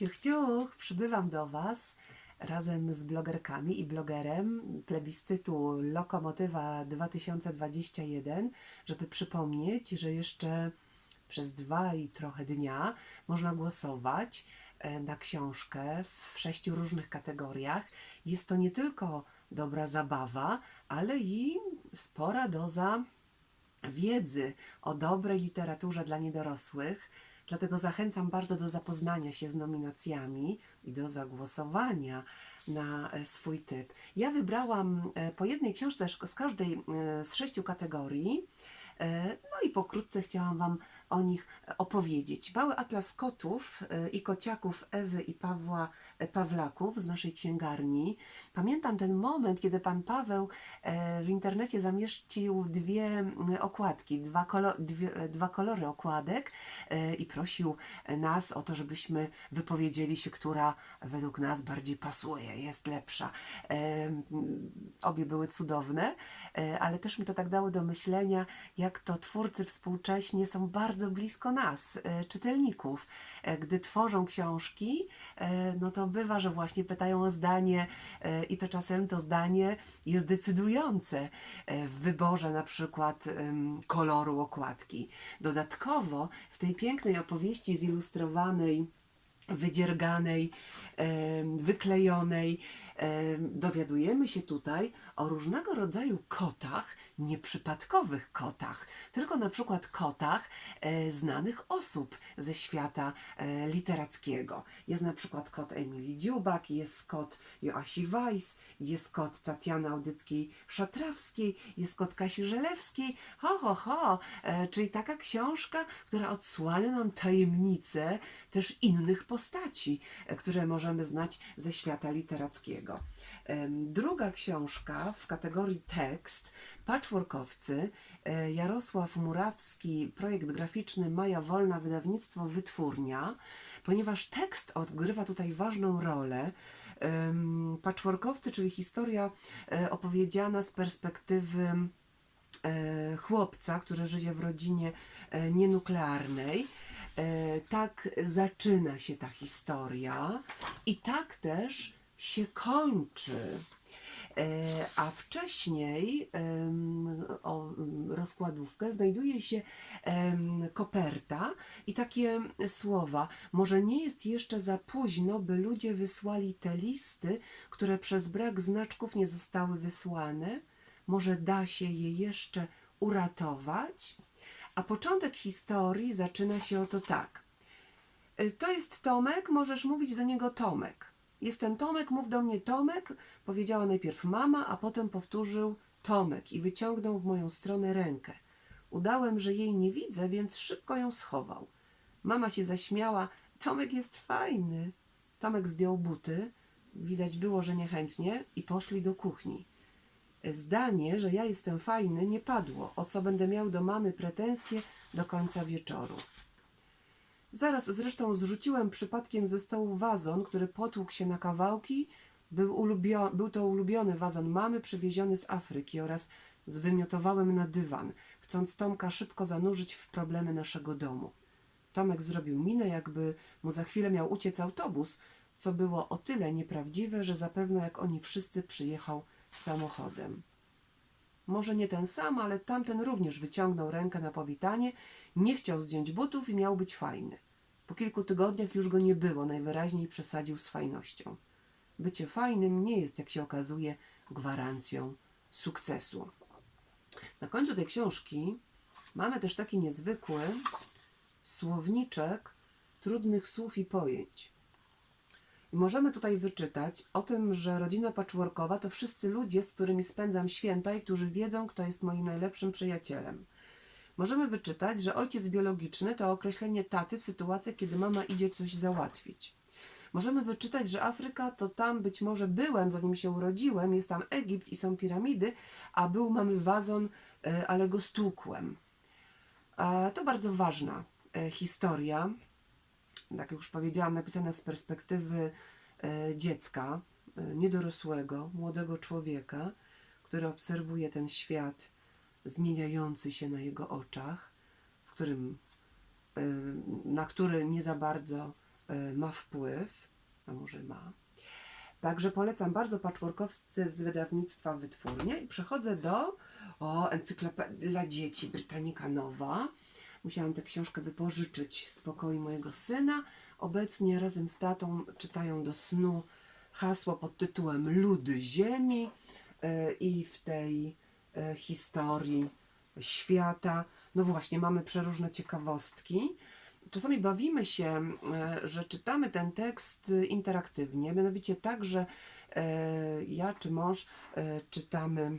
Ciuch, ciuch, przybywam do Was razem z blogerkami i blogerem plebiscytu Lokomotywa 2021, żeby przypomnieć, że jeszcze przez dwa i trochę dnia można głosować e, na książkę w sześciu różnych kategoriach. Jest to nie tylko dobra zabawa, ale i spora doza wiedzy o dobrej literaturze dla niedorosłych. Dlatego zachęcam bardzo do zapoznania się z nominacjami i do zagłosowania na e, swój typ. Ja wybrałam e, po jednej książce z każdej e, z sześciu kategorii. No i pokrótce chciałam Wam o nich opowiedzieć. Mały atlas kotów e, i kociaków Ewy i Pawła e, Pawlaków z naszej księgarni. Pamiętam ten moment, kiedy pan Paweł e, w internecie zamieścił dwie mm, okładki, dwa, kolo, dwie, e, dwa kolory okładek e, i prosił nas o to, żebyśmy wypowiedzieli się, która według nas bardziej pasuje, jest lepsza. Obie były cudowne, ale też mi to tak dało do myślenia, jak to twórcy współcześnie są bardzo blisko nas, e, czytelników. E, Gdy tworzą książki, e, no to bywa, że właśnie pytają o zdanie i to czasem to zdanie jest decydujące w wyborze na przykład koloru okładki. Dodatkowo w tej pięknej opowieści zilustrowanej wydzierganej, wyklejonej. Em, Dowiadujemy się tutaj o różnego rodzaju kotach, nieprzypadkowych kotach, tylko na przykład kotach e, znanych osób ze świata e, literackiego. Jest na przykład kot Emilii Dziubak, jest kot Joasi Weiss, jest kot Tatiany Audyckiej-Szatrawskiej, jest kot Kasi Żelewskiej. Ho, ho, ho! E, czyli taka książka, która odsłania nam tajemnice też innych postaci, które możemy znać ze świata literackiego. Druga książka w kategorii tekst, patchworkowcy, e, Jarosław Murawski, projekt graficzny Maja Wolna, wydawnictwo Wytwórnia, ponieważ tekst odgrywa tutaj ważną rolę. Patchworkowcy, czyli historia e, opowiedziana z perspektywy e, chłopca, który żyje w rodzinie nienuklearnej. Tak zaczyna się ta historia i tak też się kończy. E, A wcześniej o rozkładówkę znajduje się koperta i takie słowa. Może nie jest jeszcze za późno, by ludzie wysłali te listy, które przez brak znaczków nie zostały wysłane. Może da się je jeszcze uratować? A początek historii zaczyna się oto tak. Y, To jest Tomek, możesz mówić do niego Tomek. Jestem Tomek, mów do mnie Tomek, powiedziała najpierw mama, a potem powtórzył Tomek i wyciągnął w moją stronę rękę. Udałem, że jej nie widzę, więc szybko ją schował. Mama się zaśmiała. Tomek jest fajny. Tomek zdjął buty, widać było, że niechętnie, i poszli do kuchni. Zdanie, że ja jestem fajny, nie padło, o co będę miał do mamy pretensje do końca wieczoru. Zaraz zresztą zrzuciłem przypadkiem ze stołu wazon, który potłukł się na kawałki. Był, był to ulubiony wazon mamy, przywieziony z Afryki oraz zwymiotowałem na dywan, chcąc Tomka szybko zanurzyć w problemy naszego domu. Tomek zrobił minę, jakby mu za chwilę miał uciec autobus, co było o tyle nieprawdziwe, że zapewne jak oni wszyscy przyjechał samochodem. Może nie ten sam, ale tamten również wyciągnął rękę na powitanie, nie chciał zdjąć butów i miał być fajny. Po kilku tygodniach już go nie było, najwyraźniej przesadził z fajnością. Bycie fajnym nie jest, jak się okazuje, gwarancją sukcesu. Na końcu tej książki mamy też taki niezwykły słowniczek trudnych słów i pojęć. Możemy tutaj wyczytać o tym, że rodzina patchworkowa to wszyscy ludzie, z którymi spędzam święta i którzy wiedzą, kto jest moim najlepszym przyjacielem. Możemy wyczytać, że ojciec biologiczny to określenie taty w sytuacji, kiedy mama idzie coś załatwić. Możemy wyczytać, że Afryka to tam być może byłem, zanim się urodziłem, jest tam Egipt i są piramidy, a był mamy wazon, e, ale go stłukłem. A To bardzo ważna e, historia, jak już powiedziałam, napisana z perspektywy e, dziecka, e, niedorosłego, młodego człowieka, który obserwuje ten świat zmieniający się na jego oczach, w którym, e, na który nie za bardzo ma wpływ, a może ma. Także polecam bardzo patchworkowscy z wydawnictwa Wytwórnie i przechodzę do o, encyklopedii dla dzieci Britannica Nowa. Musiałam tę książkę wypożyczyć z pokoju mojego syna. Obecnie razem z tatą czytają do snu hasło pod tytułem Ludy Ziemi e, i w tej e, historii świata, no właśnie, mamy przeróżne ciekawostki. Czasami bawimy się, e, że czytamy ten tekst interaktywnie, mianowicie tak, że ja czy mąż czytamy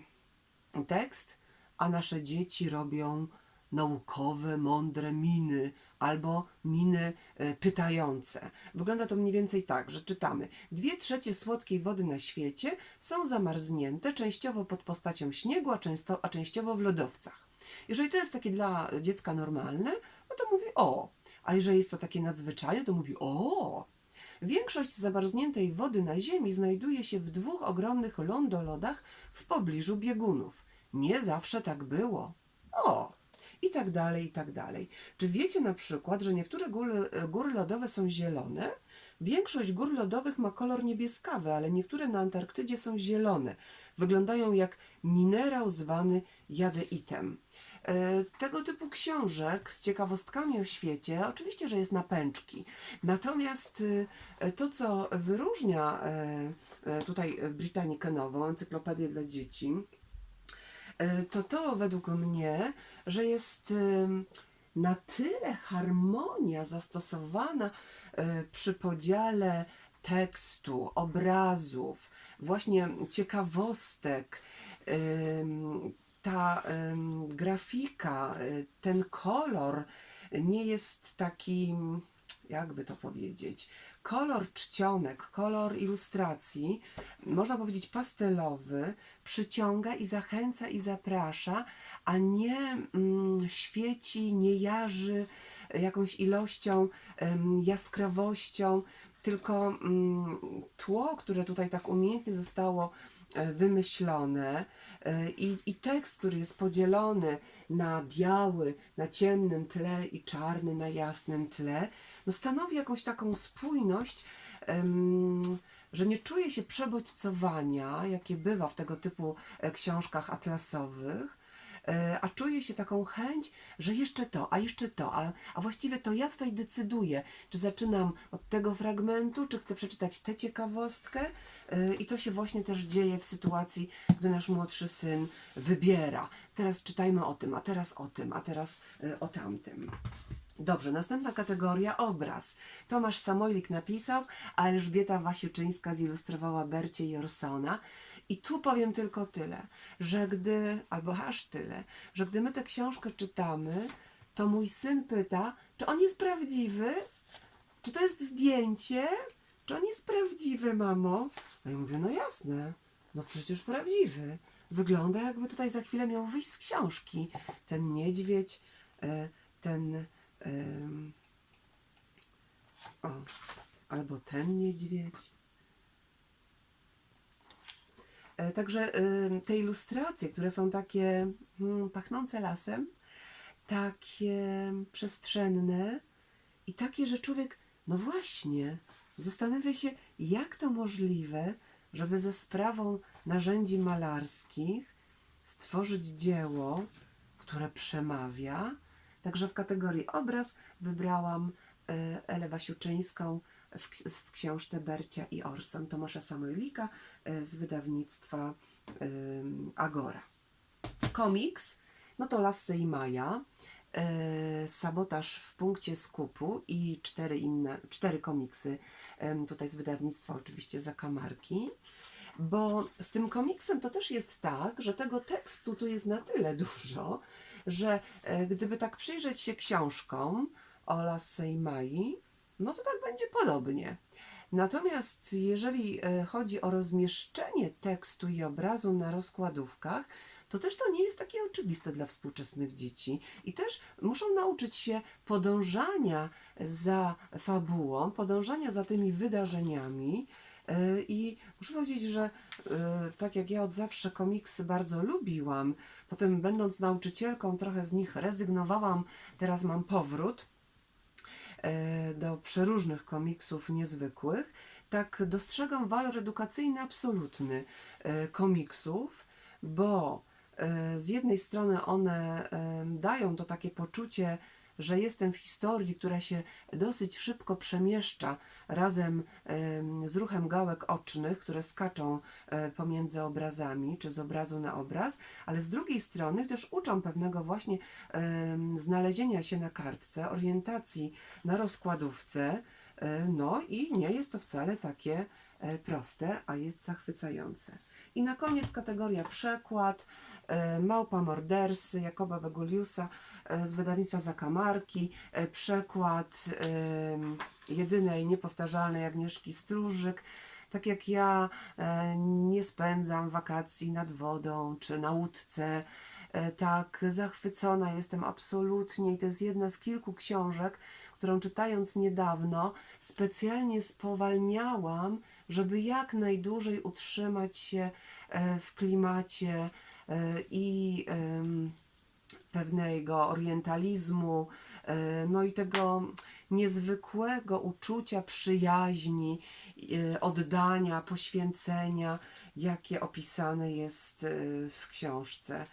tekst, a nasze dzieci robią naukowe, mądre miny albo miny e, pytające. Wygląda to mniej więcej tak, że czytamy: Dwie trzecie słodkiej wody na świecie są zamarznięte, częściowo pod postacią śniegu, a, często, a częściowo w lodowcach. Jeżeli to jest takie dla dziecka normalne, no to mówi o. A jeżeli jest to takie nadzwyczajne, to mówi o. Większość zamarzniętej wody na Ziemi znajduje się w dwóch ogromnych lądolodach w pobliżu biegunów. Nie zawsze tak było. O! I tak dalej, i tak dalej. Czy wiecie na przykład, że niektóre góry, góry lodowe są zielone? Większość gór lodowych ma kolor niebieskawy, ale niektóre na Antarktydzie są zielone. Wyglądają jak minerał zwany jadeitem. E, Tego typu książek z ciekawostkami o świecie, oczywiście, że jest na pęczki. Natomiast e, to, co wyróżnia e, e, tutaj Britannikę Nową, encyklopedię dla dzieci, to to według mnie, że jest em, na tyle harmonia zastosowana e, przy podziale tekstu, obrazów, właśnie ciekawostek, ta grafika, e, ten kolor nie jest taki, jakby to powiedzieć, kolor czcionek, kolor ilustracji, można powiedzieć pastelowy, przyciąga i zachęca i zaprasza, a nie mm, świeci, nie jarzy jakąś ilością, em, jaskrawością, tylko mm, tło, które tutaj tak umiejętnie zostało e, wymyślone e, i, i tekst, który jest podzielony na biały, na ciemnym tle i czarny na jasnym tle, no stanowi jakąś taką spójność, że nie czuje się przebodźcowania, jakie bywa w tego typu e, książkach atlasowych, e, a czuje się taką chęć, że jeszcze to, a jeszcze to, a, a właściwie to ja tutaj decyduję, czy zaczynam od tego fragmentu, czy chcę przeczytać tę ciekawostkę. E, I to się właśnie też dzieje w sytuacji, gdy nasz młodszy syn wybiera. Teraz czytajmy o tym, a teraz o tym, a teraz o tamtym. Dobrze, następna kategoria obraz. Tomasz Samojlik napisał, a Elżbieta Wasiuczyńska zilustrowała Bercie i Orsona. I tu powiem tylko tyle, że gdy, albo aż tyle, że gdy my tę książkę czytamy, to mój syn pyta, czy on jest prawdziwy? Czy to jest zdjęcie? Czy on jest prawdziwy, mamo? A ja mówię, no jasne, no przecież prawdziwy. Wygląda jakby tutaj za chwilę miał wyjść z książki. Ten niedźwiedź, e, ten... o, albo ten niedźwiedź. E, Także te ilustracje, które są takie hmm, pachnące lasem, takie przestrzenne i takie, że człowiek, no właśnie, zastanawia się, jak to możliwe, żeby ze sprawą narzędzi malarskich stworzyć dzieło, które przemawia. Także w kategorii obraz wybrałam e, Elę Wasiuczyńską w, ks- w książce Bercia i Orson Tomasza Samojlika e, z wydawnictwa Agora. Komiks, no to Lasse i Maja, e, Sabotaż w punkcie skupu i cztery inne, cztery komiksy tutaj z wydawnictwa oczywiście Zakamarki. Bo z tym komiksem to też jest tak, że tego tekstu tu jest na tyle dużo, że e, gdyby tak przyjrzeć się książkom o Lasse i Mai, no to tak będzie podobnie. Natomiast jeżeli e, chodzi o rozmieszczenie tekstu i obrazu na rozkładówkach, to też to nie jest takie oczywiste dla współczesnych dzieci. I też muszą nauczyć się podążania za fabułą, podążania za tymi wydarzeniami. E, I muszę powiedzieć, że e, tak jak ja od zawsze komiksy bardzo lubiłam, potem będąc nauczycielką trochę z nich rezygnowałam, teraz mam powrót e, do przeróżnych komiksów niezwykłych, tak dostrzegam walor edukacyjny absolutny komiksów, bo z jednej strony one dają to takie poczucie, że jestem w historii, która się dosyć szybko przemieszcza razem em, z ruchem gałek ocznych, które skaczą e, pomiędzy obrazami, czy z obrazu na obraz, ale z drugiej strony też uczą pewnego właśnie znalezienia się na kartce, orientacji na rozkładówce. E, No i nie jest to wcale takie e, proste, a jest zachwycające. I na koniec kategoria przekład. e, Małpa Mordersy Jakoba Weguliusa e, z wydawnictwa Zakamarki. e, Przekład jedynej niepowtarzalnej Agnieszki Stróżyk. Tak jak ja nie spędzam wakacji nad wodą czy na łódce, tak zachwycona jestem absolutnie i to jest jedna z kilku książek, którą czytając niedawno specjalnie spowalniałam, żeby jak najdłużej utrzymać się e, w klimacie e, i pewnego orientalizmu, e, no i tego niezwykłego uczucia przyjaźni, oddania, poświęcenia, jakie opisane jest w książce.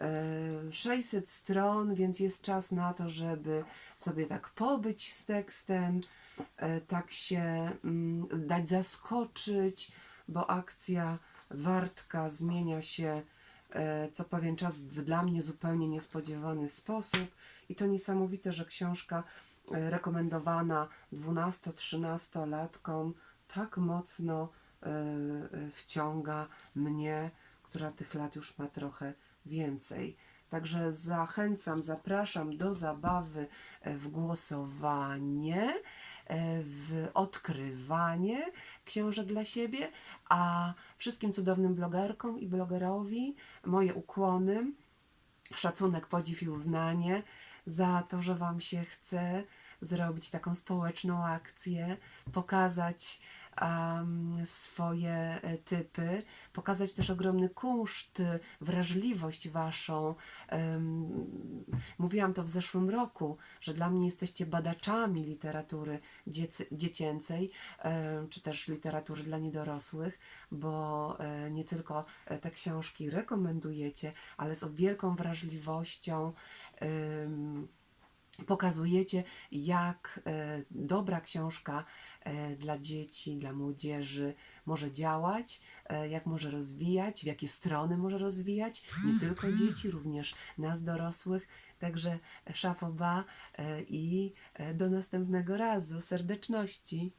E, 600 stron, więc jest czas na to, żeby sobie tak pobyć z tekstem, e, tak się mm, dać zaskoczyć, bo akcja wartka zmienia się e, co pewien czas w dla mnie zupełnie niespodziewany sposób. I to niesamowite, że książka e, rekomendowana 12-13-latkom tak mocno e, e, wciąga mnie, która tych lat już ma trochę więcej. Także zachęcam, zapraszam do zabawy e, w głosowanie, e, w odkrywanie książek dla siebie, a wszystkim cudownym blogerkom i blogerowi moje ukłony, szacunek, podziw i uznanie za to, że Wam się chce zrobić taką społeczną akcję, pokazać swoje e, typy, pokazać też ogromny kunszt, y, wrażliwość Waszą. Mówiłam to w zeszłym roku, że dla mnie jesteście badaczami literatury dziecięcej, em, czy też literatury dla niedorosłych, bo e, nie tylko e, te książki rekomendujecie, ale z wielką wrażliwością pokazujecie, jak e, dobra książka e, dla dzieci, dla młodzieży może działać, e, jak może rozwijać, w jakie strony może rozwijać, nie tylko dzieci, również nas dorosłych. Także szafoba i do następnego razu. Serdeczności.